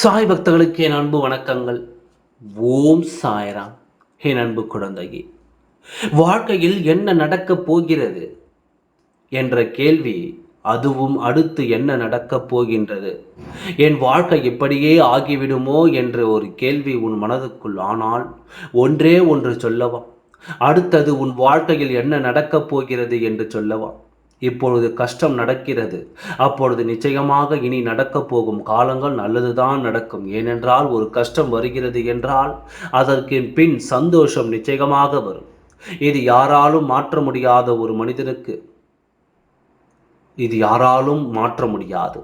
சாய் பக்தர்களுக்கு என் அன்பு வணக்கங்கள். ஓம் சாய்ராம். என் அன்பு குழந்தையே வாழ்க்கையில் என்ன நடக்கப் போகிறது என்ற கேள்வி அதுவும் அடுத்து என்ன நடக்கப் போகின்றது? என் வாழ்க்கை இப்படியே ஆகிவிடுமோ என்ற ஒரு கேள்வி உன் மனதுக்குள் ஆனால் ஒன்றே ஒன்று சொல்லவா? அடுத்தது உன் வாழ்க்கையில் என்ன நடக்கப் போகிறது என்று சொல்லவா? இப்பொழுது கஷ்டம் நடக்கிறது. அப்பொழுது நிச்சயமாக இனி நடக்கப் போகும் காலங்கள் நல்லதுதான் நடக்கும். ஏனென்றால் ஒரு கஷ்டம் வருகிறது என்றால் அதற்கு பின் சந்தோஷம் நிச்சயமாக வரும். இது யாராலும் மாற்ற முடியாத ஒரு மனிதனுக்கு. இது யாராலும் மாற்ற முடியாது.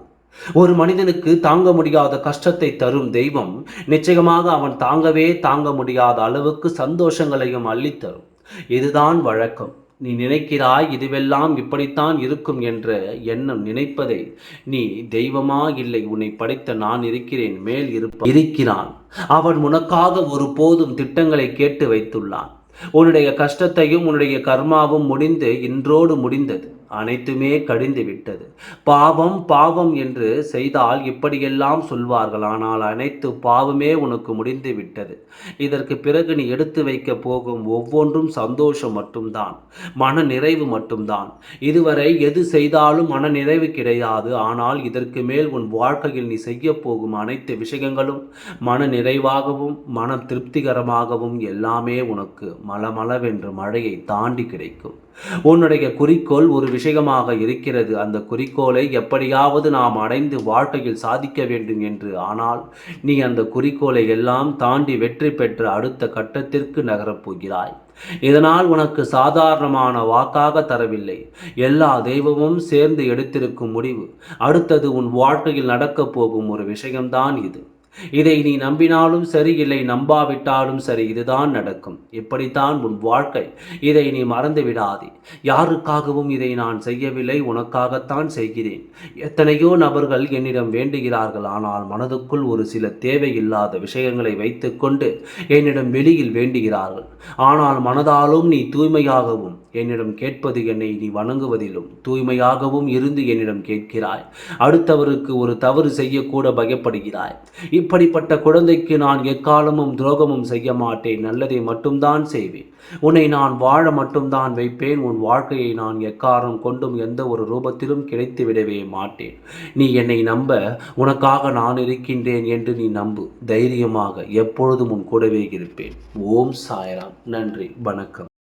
ஒரு மனிதனுக்கு தாங்க முடியாத கஷ்டத்தை தரும் தெய்வம் நிச்சயமாக அவன் தாங்கவே தாங்க முடியாத அளவுக்கு சந்தோஷங்களையும் அள்ளித்தரும். இதுதான் வழக்கம். நீ நினைக்கிறாய் இதுவெல்லாம் இப்படித்தான் இருக்கும் என்ற எண்ணம் நினைப்பதை நீ தெய்வமா இல்லை உன்னை படைத்த நான் இருக்கிறேன் மேல் இருப்ப இருக்கிறான். அவன் உனக்காக ஒரு போதும் திட்டங்களை கேட்டு வைத்துள்ளான். உன்னுடைய கஷ்டத்தையும் உன்னுடைய கர்மாவும் முடிந்து இன்றோடு முடிந்தது. அனைத்துமே கடிந்து விட்டது. பாவம் பாவம் என்று செய்தால் இப்படியெல்லாம் சொல்வார்கள். ஆனால் அனைத்து பாவமே உனக்கு முடிந்து விட்டது. இதற்கு பிறகு நீ எடுத்து வைக்க போகும் ஒவ்வொன்றும் சந்தோஷம் மட்டும்தான் மன நிறைவு மட்டும்தான். இதுவரை எது செய்தாலும் மன நிறைவு கிடையாது. ஆனால் இதற்கு மேல் உன் வாழ்க்கையில் நீ செய்ய போகும் அனைத்து விஷயங்களும் மன நிறைவாகவும் மன திருப்திகரமாகவும் எல்லாமே உனக்கு மலமளவென்று மழையை தாண்டி கிடைக்கும். உன்னுடைய குறிக்கோள் ஒரு விஷயமாக இருக்கிறது. அந்த குறிக்கோளை எப்படியாவது நாம் அடைந்து வாழ்க்கையில் சாதிக்க வேண்டும் என்று. ஆனால் நீ அந்த குறிக்கோளை எல்லாம் தாண்டி வெற்றி பெற்று அடுத்த கட்டத்திற்கு நகரப் போகிறாய். இதனால் உனக்கு சாதாரணமான வாக்காக தரவில்லை. எல்லா தெய்வமும் சேர்ந்து எடுத்திருக்கும் முடிவு. அடுத்தது உன் வாழ்க்கையில் நடக்கப் போகும் ஒரு விஷயம்தான் இது. இதை நீ நம்பினாலும் சரி இல்லை நம்பாவிட்டாலும் சரி இதுதான் நடக்கும். இப்படித்தான் உன் வாழ்க்கை. இதை நீ மறந்து விடாதே யாருக்காகவும் இதை நான் செய்யவில்லை உனக்காகத்தான் செய்கிறேன். எத்தனையோ நபர்கள் என்னிடம் வேண்டுகிறார்கள் ஆனால் மனதுக்குள் ஒரு சில தேவையில்லாத விஷயங்களை வைத்துக்கொண்டு என்னிடம் வெளியில் வேண்டுகிறார்கள். ஆனால் மனதாலும் நீ தூய்மையாகவும் என்னிடம் கேட்பது என்னை நீ வணங்குவதிலும் தூய்மையாகவும் இருந்து என்னிடம் கேட்கிறாய். அடுத்தவருக்கு ஒரு தவறு செய்யக்கூட பயப்படுகிறாய். இப்படிப்பட்ட குழந்தைக்கு நான் எக்காலமும் துரோகமும் செய்ய மாட்டேன். நல்லதை மட்டும்தான் செய்வேன். உன்னை நான் வாழ மட்டும்தான் வைப்பேன். உன் வாழ்க்கையை நான் எக்காரம் கொண்டும் எந்த ஒரு ரூபத்திலும் கிடைத்து விடவே மாட்டேன். நீ என்னை நம்ப உனக்காக நான் இருக்கின்றேன் என்று நீ நம்பு. தைரியமாக எப்பொழுதும் உன் கூடவே இருப்பேன். ஓம் சாயராம். நன்றி. வணக்கம்.